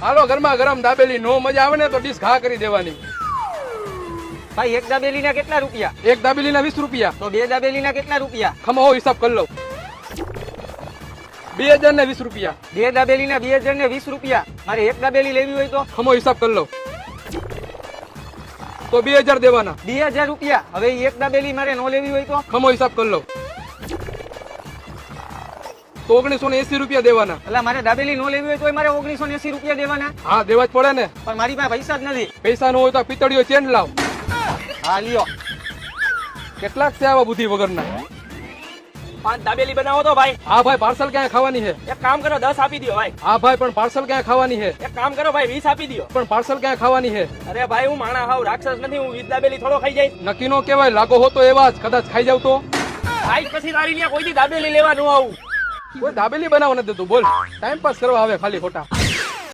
હાલો ગરમા ગરમ દાબેલી નો મજા આવે ને તો ડીશ ઘા કરી દેવાની. ભાઈ એક દાબેલીના કેટલા રૂપિયા? એક દાબેલી ના વીસ રૂપિયા. તો બે દાબેલીના કેટલા રૂપિયા? ખમો હિસાબ કરી લઉં. બે હજાર ને વીસ રૂપિયા. બે દાબેલી ના બે હજાર ને વીસ રૂપિયા. મારે એક દાબેલી લેવી હોય તો? ખમો હિસાબ કરી લઉં. તો બે હજાર દેવાના. બે હજાર રૂપિયા. હવે એક દાબેલી મારે નો લેવી હોય તો? ખમો હિસાબ કરી લઉં. તો ઓગણીસો ને એસી રૂપિયા દેવાના. એટલે મારે દાબેલી નો લેવી હોય તો મારે ઓગણીસો ને એસી રૂપિયા દેવાના. હા દેવા જ પડે ને. પણ મારી પાસે પૈસા જ નથી. પૈસા નો હોય તો પિતળીઓ ચેન લાવ. હા લ્યો. કેટલાક છે આવા બુદ્ધિ વગરના. પાંચ દાબેલી બનાવો તો ભાઈ. હા ભાઈ પાર્સલ ક્યાં ખાવાની છે? એક કામ કરો દસ આપી દો ભાઈ. હા ભાઈ પણ પાર્સલ ક્યાં ખાવાની છે? એક કામ કરો ભાઈ વીસ આપી દો પણ પાર્સલ ક્યાં ખાવાની છે? અરે ભાઈ હું માણા હાવ રાક્ષસ નથી હું વીસ દાબેલી થોડો ખાઈ જાય નક્કી નો કેવાય લાગો હો તો એવા જ કદાચ ખાઈ જાવ તો. ભાઈ પછી તારી ત્યાં કોઈ દાબેલી લેવા ન આવું. કોઈ દાબેલી બનાવવા નથી તું બોલ. ટાઈમ પાસ કરવા આવે ખાલી ખોટા.